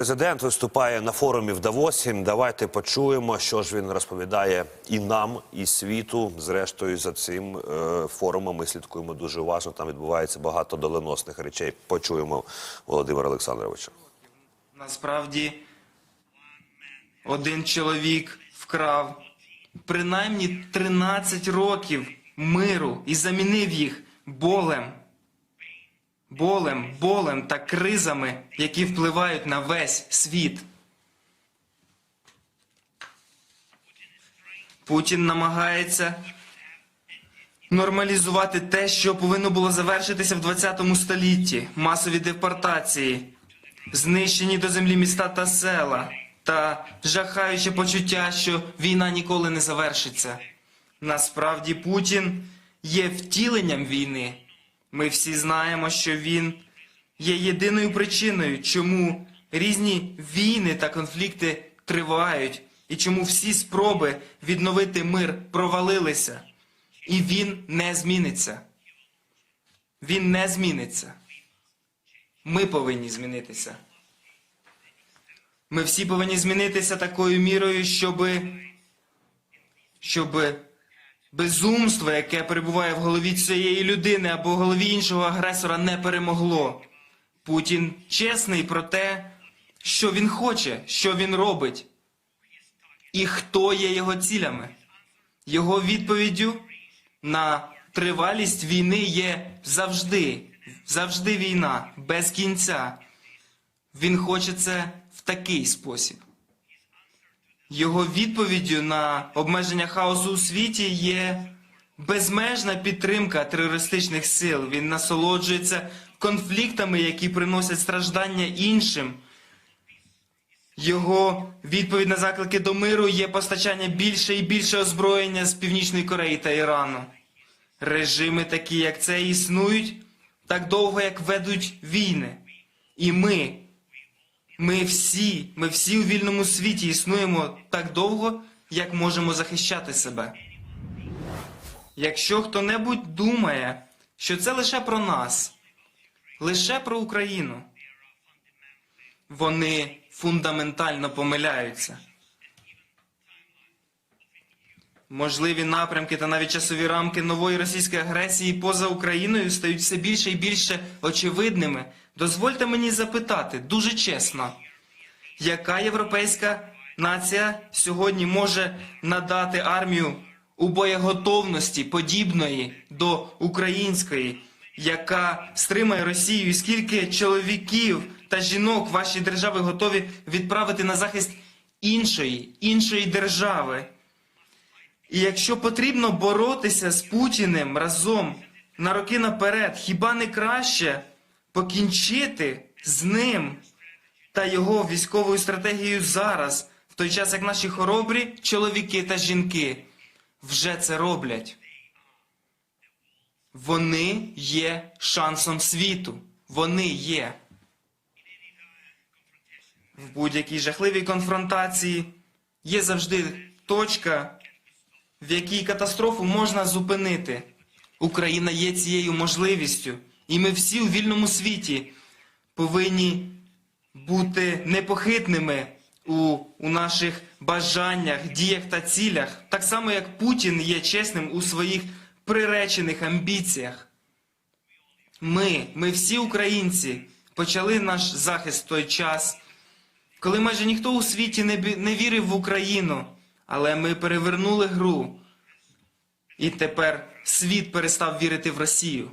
Президент виступає на форумі в Давосі. Давайте почуємо, що ж він розповідає і нам, і світу. Зрештою, за цим е, форумом ми слідкуємо дуже уважно. Там відбувається багато доленосних речей. Почуємо Володимира Олександровича. Насправді один чоловік вкрав принаймні 13 років миру і замінив їх болем, болем, болем та кризами, які впливають на весь світ. Путін намагається нормалізувати те, що повинно було завершитися в 20 столітті, масові депортації, знищені до землі міста та села, та жахаюче почуття, що війна ніколи не завершиться. Насправді Путін є втіленням війни. Ми всі знаємо, що він є єдиною причиною, чому різні війни та конфлікти тривають, і чому всі спроби відновити мир провалилися. І він не зміниться. Він не зміниться. Ми повинні змінитися. Ми всі повинні змінитися такою мірою, щоб, щоб безумство, яке перебуває в голові цієї людини або в голові іншого агресора, не перемогло. Путін чесний про те, що він хоче, що він робить, і хто є його цілями. Його відповіддю на тривалість війни є завжди, завжди війна, без кінця. Він хоче це в такий спосіб. Його відповіддю на обмеження хаосу у світі є безмежна підтримка терористичних сил. Він насолоджується конфліктами, які приносять страждання іншим. Його відповідь на заклики до миру є постачання більше і більше озброєння з Північної Кореї та Ірану. Режими такі, як це, існують так довго, як ведуть війни. І ми, ми всі, ми всі у вільному світі існуємо так довго, як можемо захищати себе. Якщо хто-небудь думає, що це лише про нас, лише про Україну, вони фундаментально помиляються. Можливі напрямки та навіть часові рамки нової російської агресії поза Україною стають все більше і більше очевидними. Дозвольте мені запитати дуже чесно, яка європейська нація сьогодні може надати армію у боєготовності подібної до української, яка стримає Росію, і скільки чоловіків та жінок ваші держави готові відправити на захист іншої, іншої держави? І якщо потрібно боротися з Путіним разом на роки наперед, хіба не краще покінчити з ним та його військовою стратегією зараз, в той час як наші хоробрі чоловіки та жінки вже це роблять? Вони є шансом світу. Вони є. В будь-якій жахливій конфронтації є завжди точка в якій катастрофу можна зупинити. Україна є цією можливістю, і ми всі у вільному світі повинні бути непохитними у, у наших бажаннях, діях та цілях, так само як Путін є чесним у своїх приречених амбіціях. Ми, ми всі українці, почали наш захист в той час, коли майже ніхто у світі не, не вірив в Україну, але ми перевернули гру. І тепер світ перестав вірити в Росію.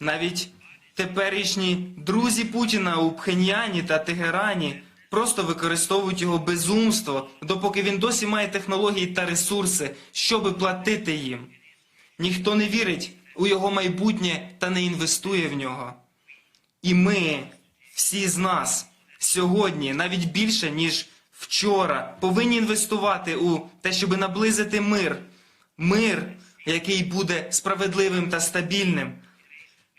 Навіть теперішні друзі Путіна у Пхеньяні та Тегерані просто використовують його безумство, допоки він досі має технології та ресурси, щоби платити їм. Ніхто не вірить у його майбутнє та не інвестує в нього. І ми, всі з нас, сьогодні, навіть більше, ніж вчора, повинні інвестувати у те, щоб наблизити мир. Мир, який буде справедливим та стабільним.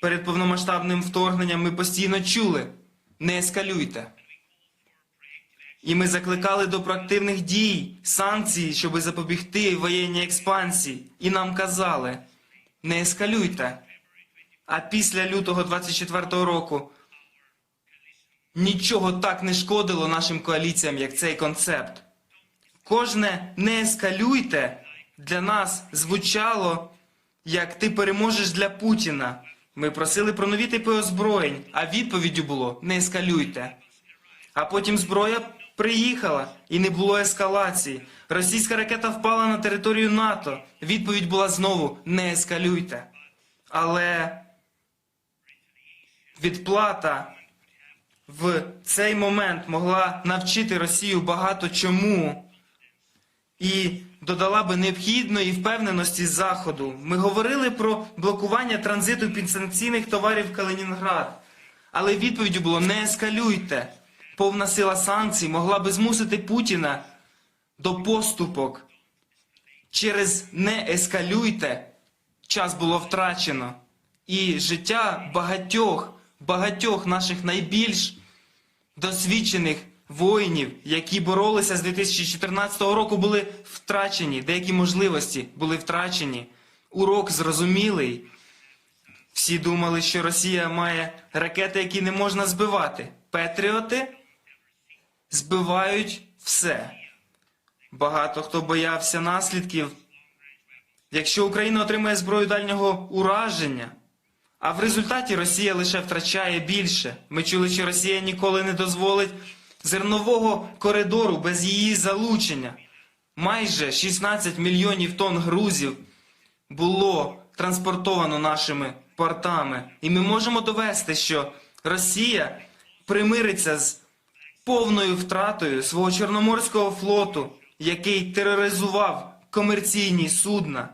Перед повномасштабним вторгненням ми постійно чули не ескалюйте. І ми закликали до проактивних дій, санкцій, щоб запобігти воєнній експансії. І нам казали не ескалюйте. А після лютого 24-го року нічого так не шкодило нашим коаліціям, як цей концепт. Кожне не ескалюйте для нас звучало як ти переможеш для Путіна. Ми просили про нові типи озброєнь, а відповіддю було не ескалюйте. А потім зброя приїхала і не було ескалації. Російська ракета впала на територію НАТО. Відповідь була знову не ескалюйте. Але відплата в цей момент могла навчити Росію багато чому і додала би необхідної впевненості Заходу. Ми говорили про блокування транзиту підсанкційних товарів в Калінінград, але відповіддю було не ескалюйте. Повна сила санкцій могла би змусити Путіна до поступок. Через не ескалюйте час було втрачено. І життя багатьох, багатьох наших найбільш досвідчених воїнів, які боролися з 2014 року, були втрачені. Деякі можливості були втрачені. Урок зрозумілий. Всі думали, що Росія має ракети, які не можна збивати. Петріоти збивають все. Багато хто боявся наслідків. Якщо Україна отримає зброю дальнього ураження, а в результаті Росія лише втрачає більше. Ми чули, що Росія ніколи не дозволить зернового коридору без її залучення. Майже 16 мільйонів тонн грузів було транспортовано нашими портами. І ми можемо довести, що Росія примириться з повною втратою свого Чорноморського флоту, який тероризував комерційні судна.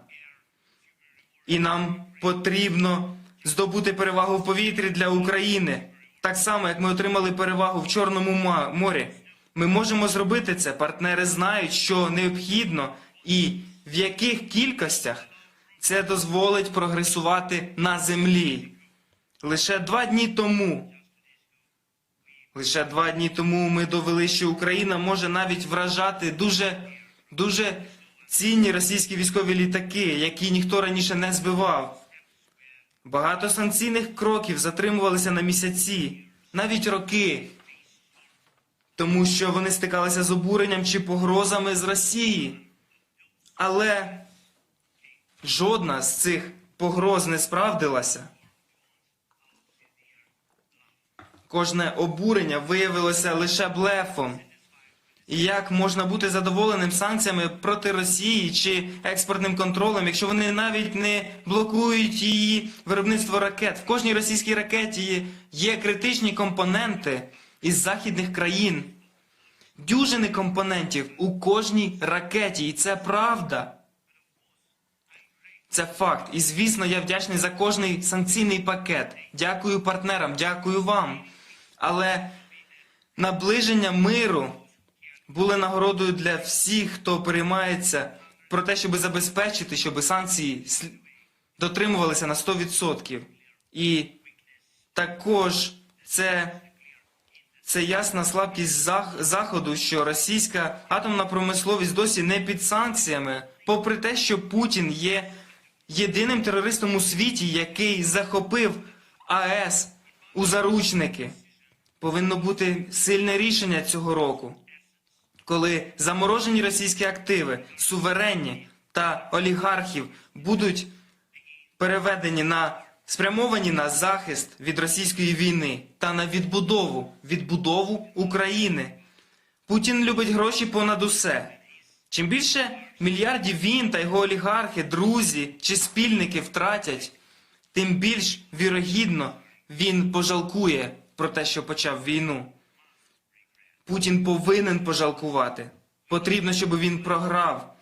І нам потрібно здобути перевагу в повітрі для України. Так само, як ми отримали перевагу в Чорному морі. Ми можемо зробити це. Партнери знають, що необхідно і в яких кількостях це дозволить прогресувати на землі. Лише два дні тому. Лише два дні тому ми довели, що Україна може навіть вражати дуже, дуже цінні російські військові літаки, які ніхто раніше не збивав. Багато санкційних кроків затримувалися на місяці, навіть роки, тому що вони стикалися з обуренням чи погрозами з Росії. Але жодна з цих погроз не справдилася. Кожне обурення виявилося лише блефом. Як можна бути задоволеним санкціями проти Росії чи експортним контролем, якщо вони навіть не блокують її виробництво ракет? В кожній російській ракеті є критичні компоненти із західних країн. Дюжини компонентів у кожній ракеті, і це правда. Це факт. І звісно, я вдячний за кожний санкційний пакет. Дякую партнерам, дякую вам. Але наближення миру були нагородою для всіх, хто переймається про те, щоб забезпечити, щоб санкції дотримувалися на 100%. І також це, це ясна слабкість Зах- Заходу, що російська атомна промисловість досі не під санкціями, попри те, що Путін є єдиним терористом у світі, який захопив АЕС у заручники. Повинно бути сильне рішення цього року коли заморожені російські активи, суверенні та олігархів будуть переведені на спрямовані на захист від російської війни та на відбудову, відбудову України. Путін любить гроші понад усе. Чим більше мільярдів він та його олігархи, друзі чи спільники втратять, тим більш вірогідно він пожалкує про те, що почав війну. Путін повинен пожалкувати. Потрібно, щоб він програв.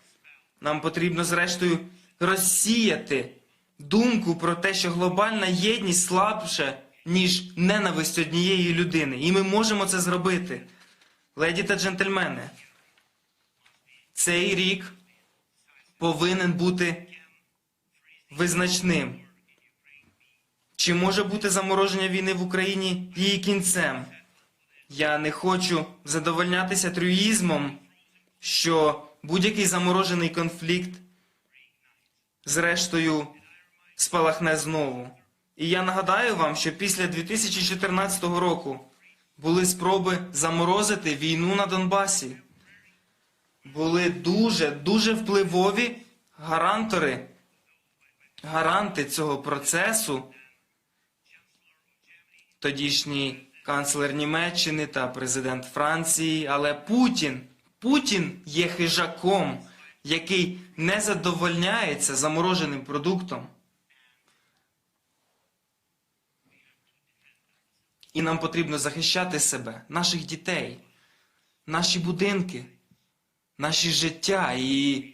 Нам потрібно, зрештою, розсіяти думку про те, що глобальна єдність слабша, ніж ненависть однієї людини. І ми можемо це зробити. Леді та джентльмени, цей рік повинен бути визначним. Чи може бути замороження війни в Україні її кінцем? Я не хочу задовольнятися трюїзмом, що будь-який заморожений конфлікт зрештою спалахне знову. І я нагадаю вам, що після 2014 року були спроби заморозити війну на Донбасі. Були дуже, дуже впливові гарантори, гаранти цього процесу, тодішній канцлер Німеччини та президент Франції, але Путін, Путін є хижаком, який не задовольняється замороженим продуктом. І нам потрібно захищати себе, наших дітей, наші будинки, наші життя. І,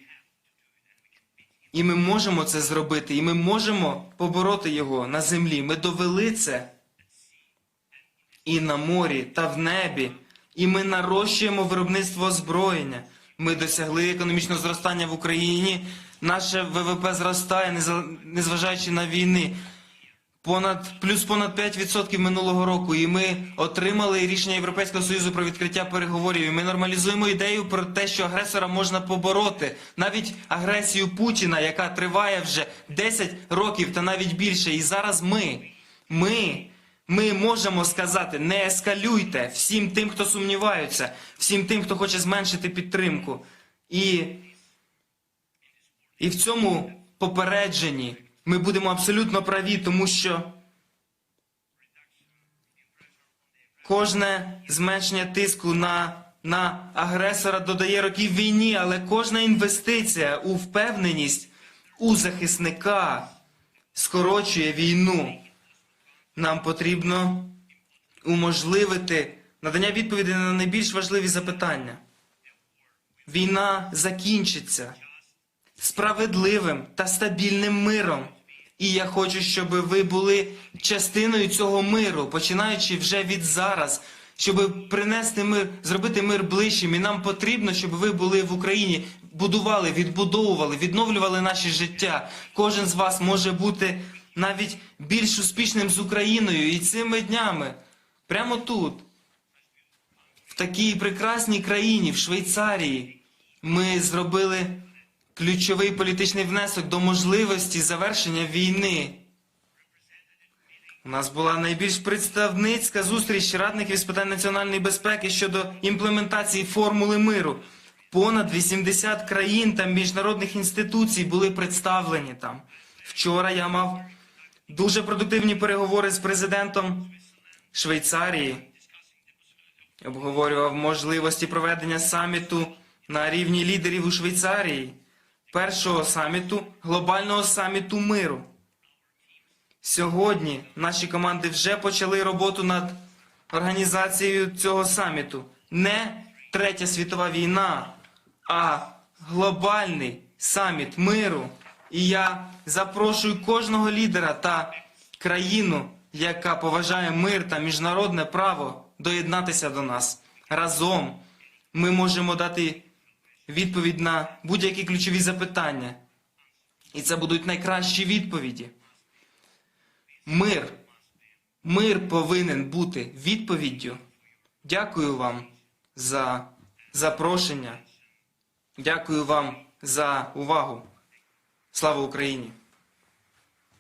і ми можемо це зробити, і ми можемо побороти його на землі. Ми довели це і на морі, та в небі. І ми нарощуємо виробництво озброєння. Ми досягли економічного зростання в Україні. Наше ВВП зростає, незважаючи на війни. Понад плюс понад 5% минулого року, і ми отримали рішення Європейського союзу про відкриття переговорів. І ми нормалізуємо ідею про те, що агресора можна побороти, навіть агресію Путіна, яка триває вже 10 років та навіть більше. І зараз ми, ми, ми можемо сказати: не ескалюйте всім тим, хто сумніваються, всім тим, хто хоче зменшити підтримку. І і в цьому попередженні ми будемо абсолютно праві, тому що кожне зменшення тиску на, на агресора додає років війні, але кожна інвестиція у впевненість у захисника скорочує війну. Нам потрібно уможливити надання відповіді на найбільш важливі запитання. Війна закінчиться справедливим та стабільним миром. І я хочу, щоб ви були частиною цього миру, починаючи вже від зараз, щоб принести мир, зробити мир ближчим. І нам потрібно, щоб ви були в Україні, будували, відбудовували, відновлювали наші життя. Кожен з вас може бути навіть більш успішним з Україною і цими днями, прямо тут, в такій прекрасній країні, в Швейцарії, ми зробили ключовий політичний внесок до можливості завершення війни. У нас була найбільш представницька зустріч радників з питань національної безпеки щодо імплементації формули миру. Понад 80 країн та міжнародних інституцій були представлені там. Вчора я мав дуже продуктивні переговори з президентом Швейцарії. Обговорював можливості проведення саміту на рівні лідерів у Швейцарії, першого саміту, глобального саміту миру. Сьогодні наші команди вже почали роботу над організацією цього саміту. Не Третя світова війна, а глобальний саміт миру. І я запрошую кожного лідера та країну, яка поважає мир та міжнародне право, доєднатися до нас. Разом ми можемо дати відповідь на будь-які ключові запитання. І це будуть найкращі відповіді. Мир. Мир повинен бути відповіддю. Дякую вам за запрошення. Дякую вам за увагу. Слава Україні!